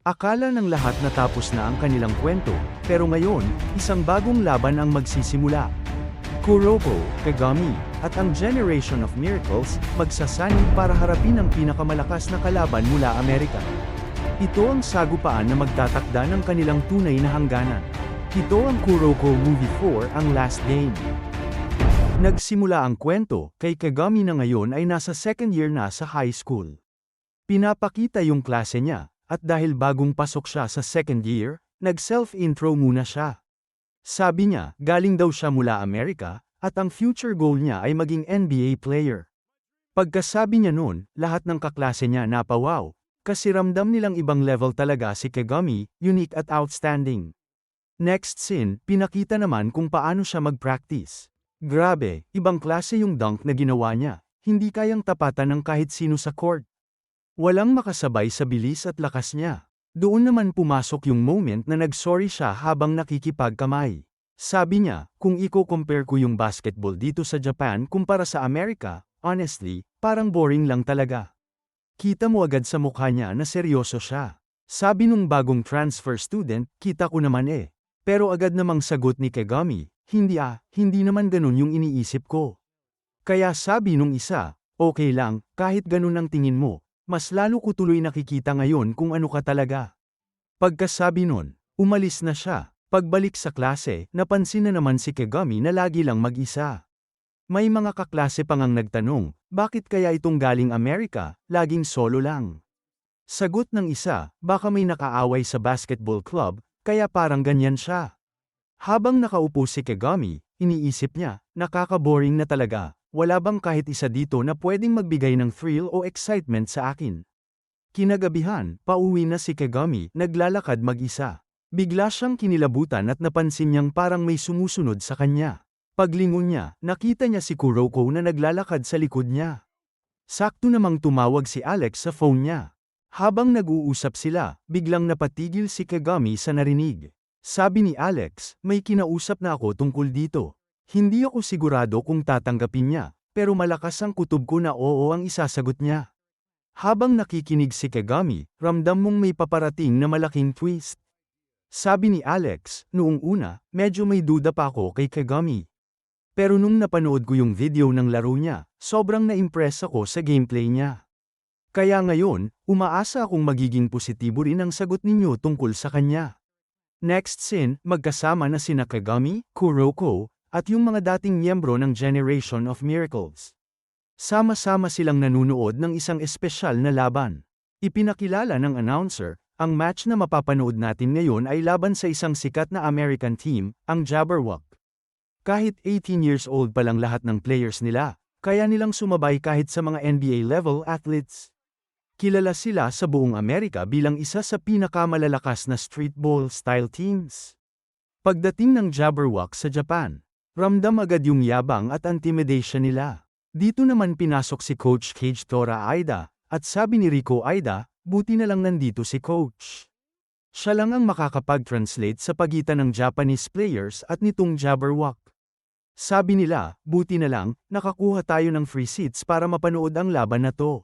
Akala ng lahat natapos na ang kanilang kwento, pero ngayon, isang bagong laban ang magsisimula. Kuroko, Kagami, at ang Generation of Miracles, magsasanib para harapin ang pinakamalakas na kalaban mula Amerika. Ito ang sagupaan na magtatakda ng kanilang tunay na hangganan. Ito ang Kuroko Movie 4 ang last game. Nagsimula ang kwento, kay Kagami na ngayon ay nasa second year na sa high school. Pinapakita yung klase niya, at dahil bagong pasok siya sa second year, nag-self-intro muna siya. Sabi niya, galing daw siya mula Amerika, at ang future goal niya ay maging NBA player. Pagkasabi niya noon, lahat ng kaklase niya napawaw, kasi ramdam nilang ibang level talaga si Kagami, unique at outstanding. Next scene, pinakita naman kung paano siya mag-practice. Grabe, ibang klase yung dunk na ginawa niya, hindi kayang tapatan ng kahit sino sa court. Walang makasabay sa bilis at lakas niya. Doon naman pumasok yung moment na nag-sorry siya habang nakikipagkamay. Sabi niya, kung i-compare ko yung basketball dito sa Japan kumpara sa Amerika, honestly, parang boring lang talaga. Kita mo agad sa mukha niya na seryoso siya. Sabi nung bagong transfer student, kita ko naman eh. Pero agad namang sagot ni Kagami, hindi ah, hindi naman ganun yung iniisip ko. Kaya sabi nung isa, okay lang, kahit ganun ang tingin mo, mas lalo ko tuloy nakikita ngayon kung ano ka talaga. Pagkasabi nun, umalis na siya. Pagbalik sa klase, napansin na naman si Kagami na lagi lang mag-isa. May mga kaklase pang ang nagtanong, bakit kaya itong galing Amerika, laging solo lang? Sagot ng isa, baka may nakaaway sa basketball club, kaya parang ganyan siya. Habang nakaupo si Kagami, iniisip niya, nakaka-boring na talaga, wala bang kahit isa dito na pwedeng magbigay ng thrill o excitement sa akin? Kinagabihan, pauwi na si Kagami, naglalakad mag-isa. Bigla siyang kinilabutan at napansin niyang parang may sumusunod sa kanya. Paglingon niya, nakita niya si Kuroko na naglalakad sa likod niya. Sakto namang tumawag si Alex sa phone niya. Habang nag-uusap sila, biglang napatigil si Kagami sa narinig. Sabi ni Alex, may kinausap na ako tungkol dito. Hindi ako sigurado kung tatanggapin niya, pero malakas ang kutob ko na oo ang isasagot niya. Habang nakikinig si Kagami, ramdam mong may paparating na malaking twist. Sabi ni Alex, noong una, medyo may duda pa ako kay Kagami. Pero nung napanood ko yung video ng laro niya, sobrang na-impress ako sa gameplay niya. Kaya ngayon, umaasa akong magiging positibo rin ang sagot ninyo tungkol sa kanya. Next scene, magkasama na sina Kagami, Kuroko, at yung mga dating miyembro ng Generation of Miracles. Sama-sama silang nanunood ng isang espesyal na laban. Ipinakilala ng announcer, ang match na mapapanood natin ngayon ay laban sa isang sikat na American team, ang Jabberwock. Kahit 18 years old pa lang lahat ng players nila, kaya nilang sumabay kahit sa mga NBA-level athletes. Kilala sila sa buong Amerika bilang isa sa pinakamalalakas na streetball-style teams. Pagdating ng Jabberwock sa Japan, ramdam agad yung yabang at intimidation nila. Dito naman pinasok si Coach Cage Tora Aida, at sabi ni Rico Aida, buti na lang nandito si Coach. Siya lang ang makakapag-translate sa pagitan ng Japanese players at nitong Jabberwock. Sabi nila, buti na lang, nakakuha tayo ng free seats para mapanood ang laban na to.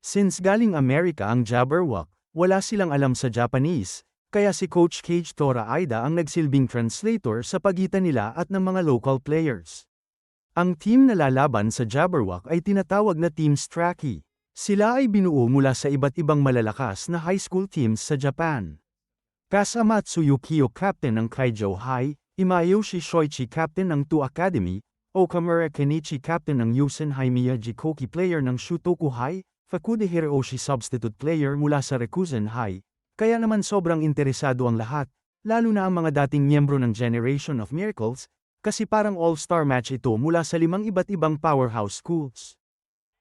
Since galing Amerika ang Jabberwock, wala silang alam sa Japanese, kaya si Coach Cage Tora Aida ang nagsilbing translator sa pagitan nila at ng mga local players. Ang team na lalaban sa Jabberwock ay tinatawag na Team Strachey. Sila ay binuo mula sa iba't ibang malalakas na high school teams sa Japan. Kasamatsu Yukio captain ng Kaijo High, Imayoshi Shoichi captain ng Tu Academy, Okamura Kenichi captain ng Yusen High Miyaji Koki player ng Shutoku High, Fakude Hiroshi substitute player mula sa Rekuzen High, kaya naman sobrang interesado ang lahat, lalo na ang mga dating miyembro ng Generation of Miracles, kasi parang all-star match ito mula sa limang iba't ibang powerhouse schools.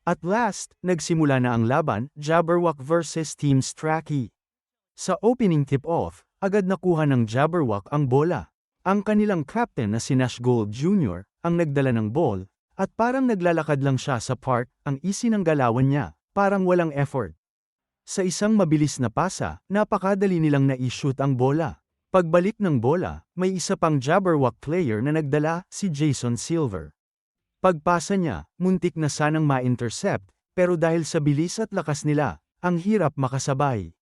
At last, nagsimula na ang laban, Jabberwock vs Team Strachey. Sa opening tip-off, agad nakuha ng Jabberwock ang bola. Ang kanilang captain na si Nash Gold Jr., ang nagdala ng ball, at parang naglalakad lang siya sa park, ang easy ng galawan niya, parang walang effort. Sa isang mabilis na pasa, napakadali nilang na-shoot ang bola. Pagbalik ng bola, may isa pang Jabberwock player na nagdala, si Jason Silver. Pagpasa niya, muntik na sanang ma-intercept, pero dahil sa bilis at lakas nila, ang hirap makasabay.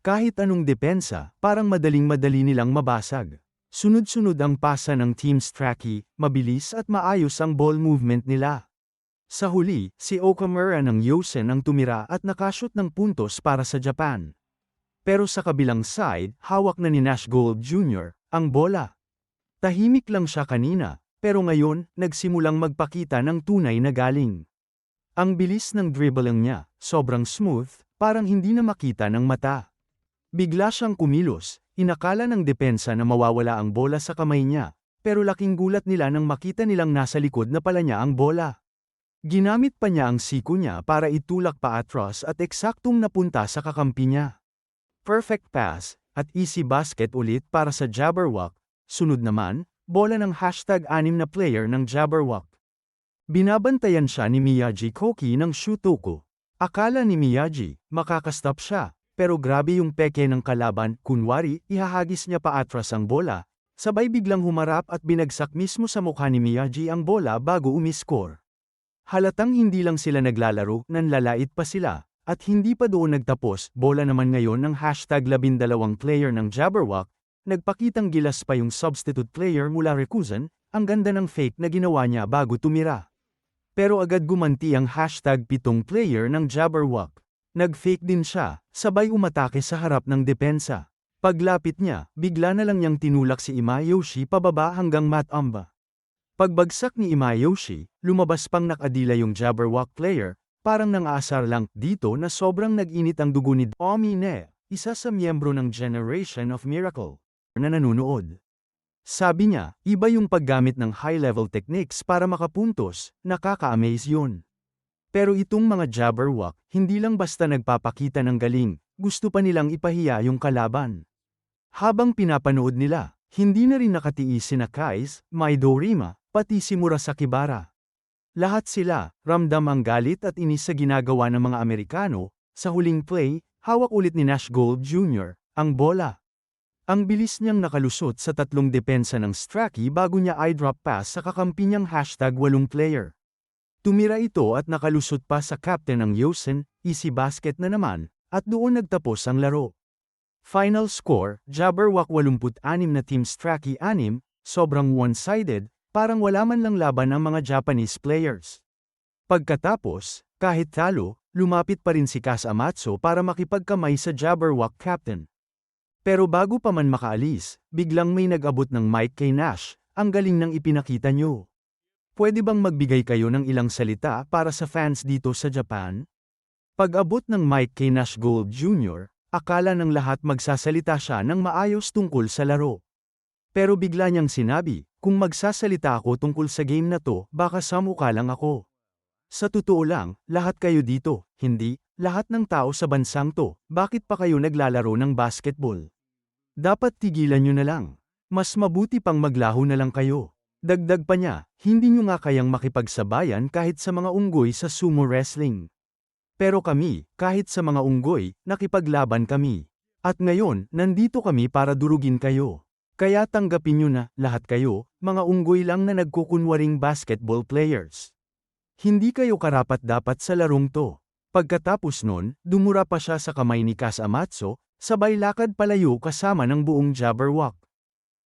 Kahit anong depensa, parang madaling-madali nilang mabasag. Sunod-sunod ang pasa ng Team Strachey, mabilis at maayos ang ball movement nila. Sa huli, si Okamura ng Yosen ang tumira at nakashoot ng puntos para sa Japan. Pero sa kabilang side, hawak na ni Nash Gold Jr. ang bola. Tahimik lang siya kanina, pero ngayon, nagsimulang magpakita ng tunay na galing. Ang bilis ng dribbling niya, sobrang smooth, parang hindi na makita ng mata. Bigla siyang kumilos, inakala ng depensa na mawawala ang bola sa kamay niya, pero laking gulat nila nang makita nilang nasa likod na pala niya ang bola. Ginamit pa niya ang siko niya para itulak pa atras at eksaktong napunta sa kakampi niya. Perfect pass, at easy basket ulit para sa Jabberwock. Sunod naman, bola ng hashtag anim na player ng Jabberwock. Binabantayan siya ni Miyagi Koki ng Shutoku. Akala ni Miyagi, makakastop siya, pero grabe yung peke ng kalaban, kunwari, ihahagis niya pa atras ang bola, sabay biglang humarap at binagsak mismo sa mukha ni Miyagi ang bola bago umiskor. Halatang hindi lang sila naglalaro, nanlalait pa sila, at hindi pa doon nagtapos, bola naman ngayon ng hashtag labindalawang player ng Jabberwock, nagpakitang gilas pa yung substitute player mula Rekuzen, ang ganda ng fake na ginawa niya bago tumira. Pero agad gumanti ang hashtag pitong player ng Jabberwock. Nag-fake din siya, sabay umatake sa harap ng depensa. Paglapit niya, bigla na lang niyang tinulak si Imayoshi pababa hanggang Matamba. Pagbagsak ni Imayoshi, lumabas pang nakadila yung Jabberwock player, parang nangaasar lang dito na sobrang nag-init ang dugo ni Omine, isa sa miyembro ng Generation of Miracle, na nanunood. Sabi niya, iba yung paggamit ng high-level techniques para makapuntos, nakaka-amaze yun. Pero itong mga Jabberwock, hindi lang basta nagpapakita ng galing, gusto pa nilang ipahiya yung kalaban. Habang pinapanood nila, hindi na rin nakatiis sina Kais, Maidorima, pati si Murasakibara. Lahat sila, ramdam ang galit at inis sa ginagawa ng mga Amerikano, sa huling play, hawak ulit ni Nash Gold Jr., ang bola. Ang bilis niyang nakalusot sa tatlong depensa ng Strachey bago niya eye-drop pass sa kakampi niyang hashtag walong player. Tumira ito at nakalusot pa sa captain ng Yosen, easy basket na naman, at doon nagtapos ang laro. Final score, Jabberwock 86 na Team Strachey 6, sobrang one-sided, parang wala man lang laban ang mga Japanese players. Pagkatapos, kahit talo, lumapit pa rin si Kas Amatsu para makipagkamay sa Jabberwock captain. Pero bago pa man makaalis, biglang may nag-abot ng mic kay Nash, ang galing ng ipinakita nyo. Pwede bang magbigay kayo ng ilang salita para sa fans dito sa Japan? Pag-abot ng mic kay Nash Gold Jr., akala ng lahat magsasalita siya ng maayos tungkol sa laro. Pero bigla niyang sinabi, kung magsasalita ako tungkol sa game na to, baka samuka lang ako. Sa totoo lang, lahat kayo dito, hindi, lahat ng tao sa bansang to, bakit pa kayo naglalaro ng basketball? Dapat tigilan nyo na lang. Mas mabuti pang maglaho na lang kayo. Dagdag pa niya, hindi nyo nga kayang makipagsabayan kahit sa mga unggoy sa sumo wrestling. Pero kami, kahit sa mga unggoy, nakipaglaban kami. At ngayon, nandito kami para durugin kayo. Kaya tanggapin nyo na, lahat kayo, mga unggoy lang na nagkukunwaring basketball players. Hindi kayo karapat dapat sa larong to. Pagkatapos nun, dumura pa siya sa kamay ni Kas Amatsu, sabay lakad palayo kasama ng buong Jabberwock.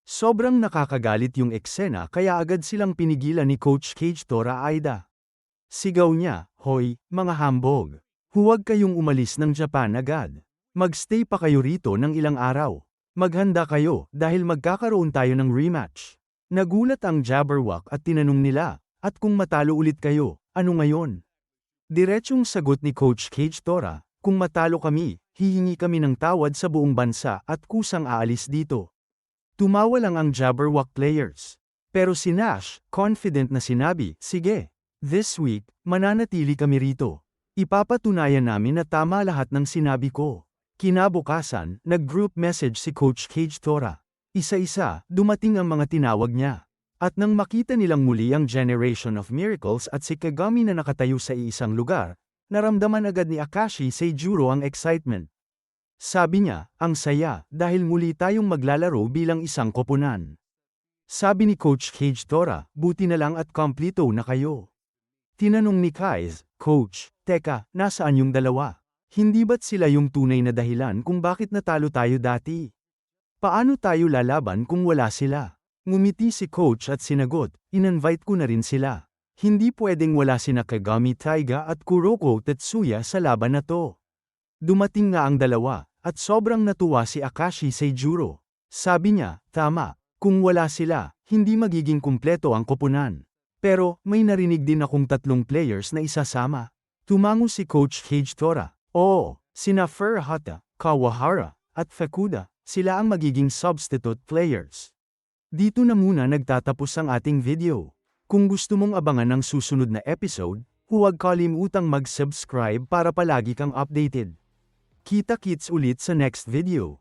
Sobrang nakakagalit yung eksena kaya agad silang pinigilan ni Coach Cage Tora Aida. Sigaw niya, Hoy, mga hambog! Huwag kayong umalis ng Japan agad. Magstay pa kayo rito ng ilang araw. Maghanda kayo dahil magkakaroon tayo ng rematch. Nagulat ang Jabberwock at tinanong nila, at kung matalo ulit kayo, ano ngayon? Diretsyong sagot ni Coach Cage Tora, kung matalo kami, hihingi kami ng tawad sa buong bansa at kusang aalis dito. Tumawa lang ang Jabberwock players. Pero si Nash, confident na sinabi, sige, this week, mananatili kami rito. Ipapatunayan namin na tama lahat ng sinabi ko. Kinabukasan, nag-group message si Coach Cage Tora. Isa-isa, dumating ang mga tinawag niya. At nang makita nilang muli ang Generation of Miracles at si Kagami na nakatayo sa iisang lugar, naramdaman agad ni Akashi Seijuro ang excitement. Sabi niya, ang saya, dahil muli tayong maglalaro bilang isang koponan. Sabi ni Coach Cage Tora, buti na lang at kompleto na kayo. Tinanong ni Kaiz, Coach, teka, nasaan yung dalawa? Hindi ba't sila yung tunay na dahilan kung bakit natalo tayo dati? Paano tayo lalaban kung wala sila? Ngumiti si coach at sinagot, in-invite ko na rin sila. Hindi pwedeng wala sina Kagami Taiga at Kuroko Tetsuya sa laban na to. Dumating nga ang dalawa, at sobrang natuwa si Akashi Seijuro. Sabi niya, tama, kung wala sila, hindi magiging kumpleto ang koponan. Pero, may narinig din akong tatlong players na isasama. Tumango si Coach Cage Tora. Oo, sina Furuhata, Kawahara, at Fukuda, sila ang magiging substitute players. Dito na muna nagtatapos ang ating video. Kung gusto mong abangan ang susunod na episode, huwag kalimutang mag-subscribe para palagi kang updated. Kita-kits ulit sa next video.